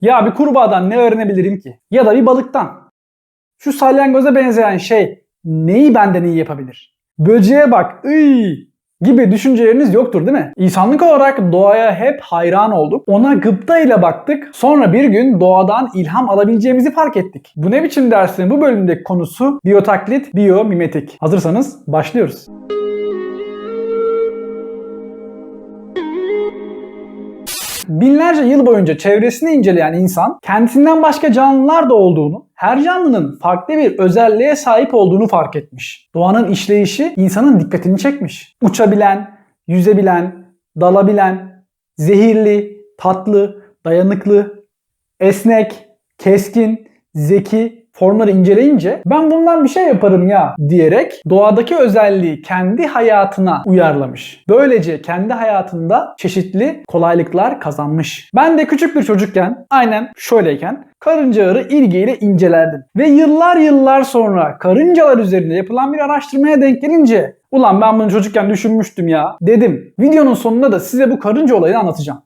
Ya bir kurbağadan ne öğrenebilirim ki? Ya da bir balıktan. Şu salyangoza benzeyen şey neyi benden iyi yapabilir? Böceğe bak, ıy gibi düşünceleriniz yoktur değil mi? İnsanlık olarak doğaya hep hayran olduk. Ona gıpta ile baktık. Sonra bir gün doğadan ilham alabileceğimizi fark ettik. Bu ne biçim dersin bu bölümdeki konusu biyotaklit, biyomimetik. Hazırsanız başlıyoruz. Binlerce yıl boyunca çevresini inceleyen insan kendisinden başka canlılar da olduğunu, her canlının farklı bir özelliğe sahip olduğunu fark etmiş. Doğanın işleyişi insanın dikkatini çekmiş. Uçabilen, yüzebilen, dalabilen, zehirli, tatlı, dayanıklı, esnek, keskin, zeki formları inceleyince ben bundan bir şey yaparım ya diyerek doğadaki özelliği kendi hayatına uyarlamış. Böylece kendi hayatında çeşitli kolaylıklar kazanmış. Ben de küçük bir çocukken aynen şöyleyken karıncaları ilgiyle incelerdim. Ve yıllar yıllar sonra karıncalar üzerinde yapılan bir araştırmaya denk gelince ulan ben bunu çocukken düşünmüştüm ya dedim. Videonun sonunda da size bu karınca olayını anlatacağım.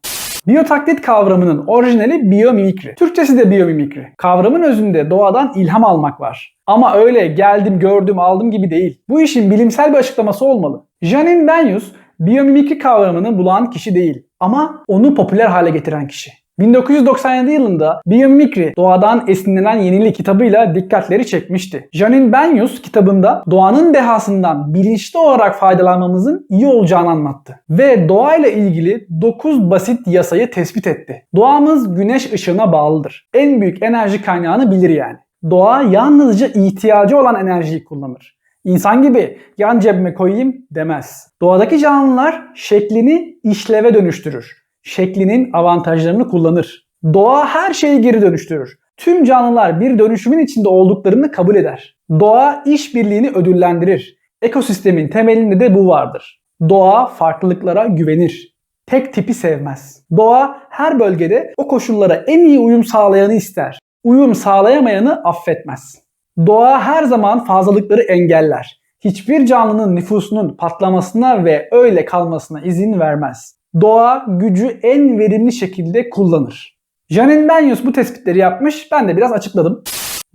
Biyotaklit kavramının orijinali biyomimikri. Türkçesi de biyomimikri. Kavramın özünde doğadan ilham almak var. Ama öyle geldim, gördüm, aldım gibi değil. Bu işin bilimsel bir açıklaması olmalı. Janine Benyus biyomimikri kavramını bulan kişi değil ama onu popüler hale getiren kişi. 1997 yılında Biyomimikri Doğadan Esinlenen Yenilik kitabıyla dikkatleri çekmişti. Janine Benyus kitabında doğanın dehasından bilinçli olarak faydalanmamızın iyi olacağını anlattı. Ve doğayla ilgili 9 basit yasayı tespit etti. Doğamız güneş ışığına bağlıdır. En büyük enerji kaynağını bilir yani. Doğa yalnızca ihtiyacı olan enerjiyi kullanır. İnsan gibi yan cebime koyayım demez. Doğadaki canlılar şeklini işleve dönüştürür şeklinin avantajlarını kullanır. Doğa her şeyi geri dönüştürür. Tüm canlılar bir dönüşümün içinde olduklarını kabul eder. Doğa işbirliğini ödüllendirir. Ekosistemin temelinde de bu vardır. Doğa farklılıklara güvenir. Tek tipi sevmez. Doğa her bölgede o koşullara en iyi uyum sağlayanı ister. Uyum sağlayamayanı affetmez. Doğa her zaman fazlalıkları engeller. Hiçbir canlının nüfusunun patlamasına ve öyle kalmasına izin vermez doğa gücü en verimli şekilde kullanır. Janine Benyus bu tespitleri yapmış, ben de biraz açıkladım.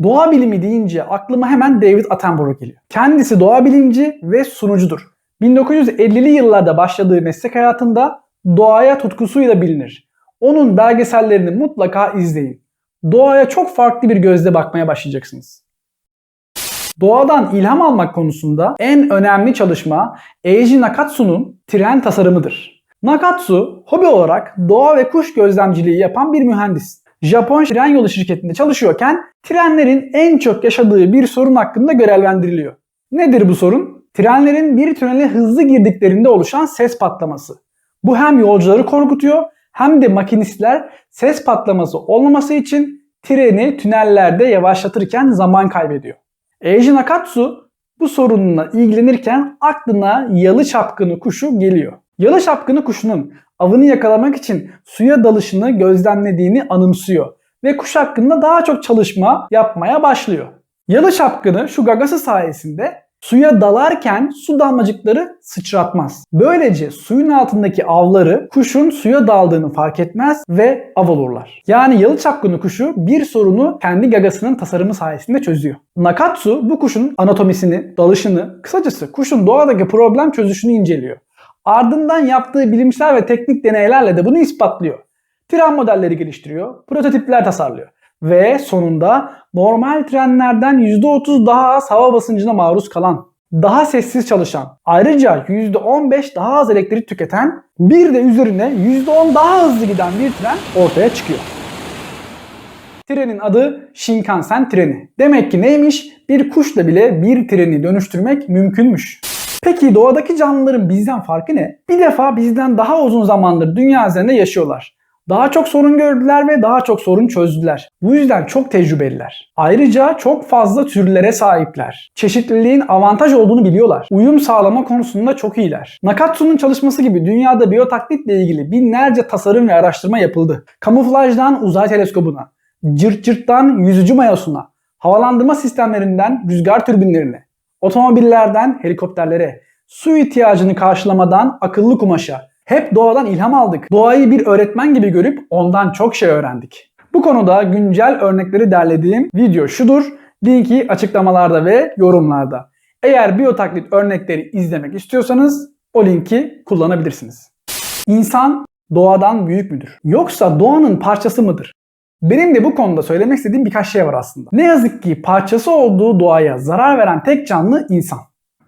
Doğa bilimi deyince aklıma hemen David Attenborough geliyor. Kendisi doğa bilimci ve sunucudur. 1950'li yıllarda başladığı meslek hayatında doğaya tutkusuyla bilinir. Onun belgesellerini mutlaka izleyin. Doğaya çok farklı bir gözle bakmaya başlayacaksınız. Doğadan ilham almak konusunda en önemli çalışma Eiji Nakatsu'nun tren tasarımıdır. Nakatsu hobi olarak doğa ve kuş gözlemciliği yapan bir mühendis. Japon tren yolu şirketinde çalışıyorken trenlerin en çok yaşadığı bir sorun hakkında görevlendiriliyor. Nedir bu sorun? Trenlerin bir tünele hızlı girdiklerinde oluşan ses patlaması. Bu hem yolcuları korkutuyor hem de makinistler ses patlaması olmaması için treni tünellerde yavaşlatırken zaman kaybediyor. Eiji Nakatsu bu sorunla ilgilenirken aklına yalı çapkını kuşu geliyor. Yalı şapkını kuşunun avını yakalamak için suya dalışını gözlemlediğini anımsıyor ve kuş hakkında daha çok çalışma yapmaya başlıyor. Yalı şapkını şu gagası sayesinde suya dalarken su damlacıkları sıçratmaz. Böylece suyun altındaki avları kuşun suya daldığını fark etmez ve av olurlar. Yani yalı çapkını kuşu bir sorunu kendi gagasının tasarımı sayesinde çözüyor. Nakatsu bu kuşun anatomisini, dalışını, kısacası kuşun doğadaki problem çözüşünü inceliyor. Ardından yaptığı bilimsel ve teknik deneylerle de bunu ispatlıyor. Tren modelleri geliştiriyor, prototipler tasarlıyor ve sonunda normal trenlerden %30 daha az hava basıncına maruz kalan, daha sessiz çalışan, ayrıca %15 daha az elektrik tüketen, bir de üzerine %10 daha hızlı giden bir tren ortaya çıkıyor. Trenin adı Shinkansen treni. Demek ki neymiş? Bir kuşla bile bir treni dönüştürmek mümkünmüş. Peki doğadaki canlıların bizden farkı ne? Bir defa bizden daha uzun zamandır dünya üzerinde yaşıyorlar. Daha çok sorun gördüler ve daha çok sorun çözdüler. Bu yüzden çok tecrübeliler. Ayrıca çok fazla türlere sahipler. Çeşitliliğin avantaj olduğunu biliyorlar. Uyum sağlama konusunda çok iyiler. Nakatsu'nun çalışması gibi dünyada biyotaklitle ilgili binlerce tasarım ve araştırma yapıldı. Kamuflajdan uzay teleskobuna, cırt cırttan yüzücü mayosuna, havalandırma sistemlerinden rüzgar türbinlerine, Otomobillerden helikopterlere, su ihtiyacını karşılamadan akıllı kumaşa. Hep doğadan ilham aldık. Doğayı bir öğretmen gibi görüp ondan çok şey öğrendik. Bu konuda güncel örnekleri derlediğim video şudur. Linki açıklamalarda ve yorumlarda. Eğer biyotaklit örnekleri izlemek istiyorsanız o linki kullanabilirsiniz. İnsan doğadan büyük müdür? Yoksa doğanın parçası mıdır? Benim de bu konuda söylemek istediğim birkaç şey var aslında. Ne yazık ki parçası olduğu doğaya zarar veren tek canlı insan.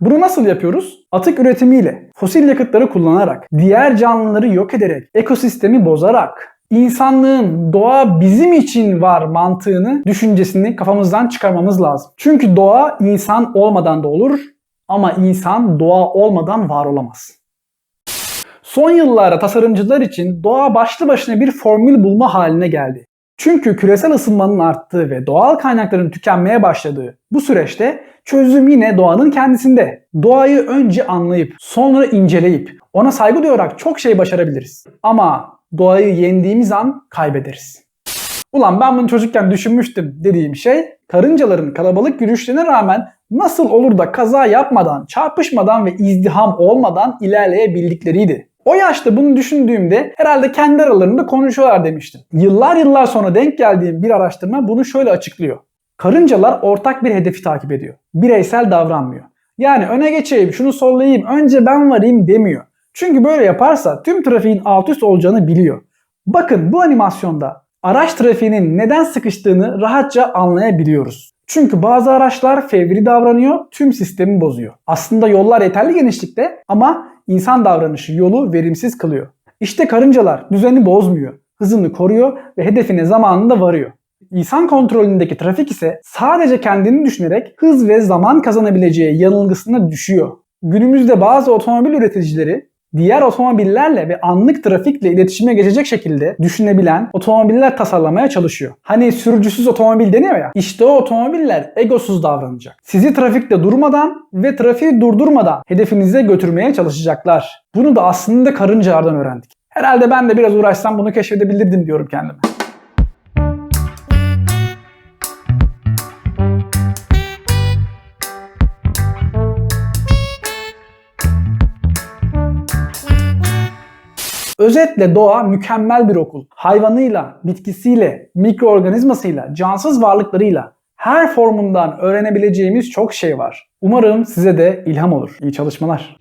Bunu nasıl yapıyoruz? Atık üretimiyle, fosil yakıtları kullanarak, diğer canlıları yok ederek, ekosistemi bozarak, insanlığın doğa bizim için var mantığını, düşüncesini kafamızdan çıkarmamız lazım. Çünkü doğa insan olmadan da olur ama insan doğa olmadan var olamaz. Son yıllarda tasarımcılar için doğa başlı başına bir formül bulma haline geldi. Çünkü küresel ısınmanın arttığı ve doğal kaynakların tükenmeye başladığı bu süreçte çözüm yine doğanın kendisinde. Doğayı önce anlayıp sonra inceleyip ona saygı duyarak çok şey başarabiliriz. Ama doğayı yendiğimiz an kaybederiz. Ulan ben bunu çocukken düşünmüştüm dediğim şey karıncaların kalabalık yürüyüşlerine rağmen nasıl olur da kaza yapmadan, çarpışmadan ve izdiham olmadan ilerleyebildikleriydi. O yaşta bunu düşündüğümde herhalde kendi aralarında konuşuyorlar demiştim. Yıllar yıllar sonra denk geldiğim bir araştırma bunu şöyle açıklıyor. Karıncalar ortak bir hedefi takip ediyor. Bireysel davranmıyor. Yani öne geçeyim, şunu sollayayım, önce ben varayım demiyor. Çünkü böyle yaparsa tüm trafiğin alt üst olacağını biliyor. Bakın bu animasyonda araç trafiğinin neden sıkıştığını rahatça anlayabiliyoruz. Çünkü bazı araçlar fevri davranıyor, tüm sistemi bozuyor. Aslında yollar yeterli genişlikte ama insan davranışı yolu verimsiz kılıyor. İşte karıncalar düzeni bozmuyor, hızını koruyor ve hedefine zamanında varıyor. İnsan kontrolündeki trafik ise sadece kendini düşünerek hız ve zaman kazanabileceği yanılgısına düşüyor. Günümüzde bazı otomobil üreticileri diğer otomobillerle ve anlık trafikle iletişime geçecek şekilde düşünebilen otomobiller tasarlamaya çalışıyor. Hani sürücüsüz otomobil deniyor ya. İşte o otomobiller egosuz davranacak. Sizi trafikte durmadan ve trafiği durdurmadan hedefinize götürmeye çalışacaklar. Bunu da aslında karıncalardan öğrendik. Herhalde ben de biraz uğraşsam bunu keşfedebilirdim diyorum kendime. Özetle doğa mükemmel bir okul. Hayvanıyla, bitkisiyle, mikroorganizmasıyla, cansız varlıklarıyla her formundan öğrenebileceğimiz çok şey var. Umarım size de ilham olur. İyi çalışmalar.